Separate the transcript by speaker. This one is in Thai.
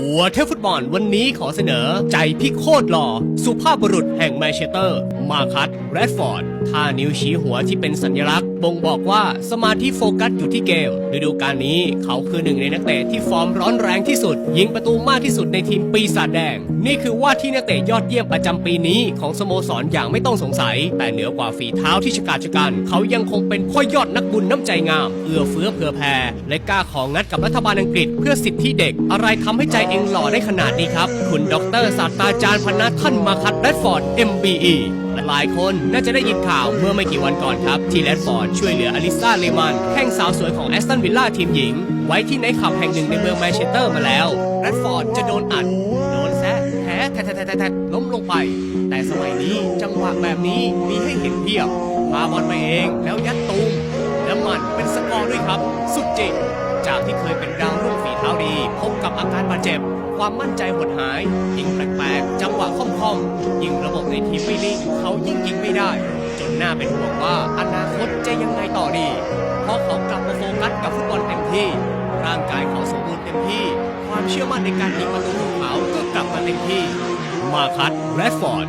Speaker 1: หัวเทฟุตบอลวันนี้ขอเสนอ ใจพี่โคตรหล่อ สุภาพบุรุษแห่งแมนเชสเตอร์ มาคัตแรดฟอร์ดท่านิ้วชี้หัวที่เป็นสัญลักษณ์ บ่งบอกว่าสมาธิโฟกัสอยู่ที่เกมฤดูกาลนี้เขาคือหนึ่งในนักเตะที่ฟอร์มร้อนแรงที่สุด ยิงประตูมากที่สุดในทีมปีศาจแดง นี่คือว่าที่นักเตะยอดเยี่ยมประจำปีนี้ของสโมสรอย่างไม่ต้องสงสัย แต่เหนือกว่าฝีเท้าที่ชกาจชกัน เขายังคงเป็นพ่อยอดนักบุญน้ำใจงามเอื้อเฟื้อเผื่อแผ่และกล้าของงัดกับรัฐบาลอังกฤษเพื่อสิทธิเด็ก อะไรทำให้ใจเองหล่อได้ขนาดนี้ครับ คุณดรศาสตราจารย์พนัทท่านมาคัตแรดฟอร์ด MBE หลายคนน่าจะได้ยินข่าวเมื่อไม่กี่วันก่อนครับ ที่แรดฟอร์ดช่วยเหลืออลิซาเลมันแข้งสาวสวยของแอสตันวิลล่าทีมหญิง ไว้ที่ในท์คลับแห่งหนึ่งในเมืองแมนเชสเตอร์มาแล้วแรดฟอร์ดจะโดนอัด โดนแซะแพ้แทะแทะแทะแทะล้มลงไป แต่สมัยนี้จังหวะแบบนี้มีให้เห็นเพียบพาบอลไปเองแล้วยัดตูมแล้วมันเป็นสกอร์ด้วยครับ สุดจริงจากที่เคยเป็นดาวรุ่ง จ็บ ความมั่นใจหดหาย ยิงแปลกๆ จังหวะค่อมๆ ยิงระบบในทีมไม่นิ่งเขายิ่งยิงไม่ได้ จนน่าเป็นห่วงว่าอนาคตจะยังไงต่อดี เพราะเขากลับมาโฟกัสกับฟุตบอลเต็มที่ ร่างกายเขาสมบูรณ์เต็มที่ ความเชื่อมั่นในการยิงประตูของเขาก็กลับมาเต็มที่ มาคัสแรดฟอร์ด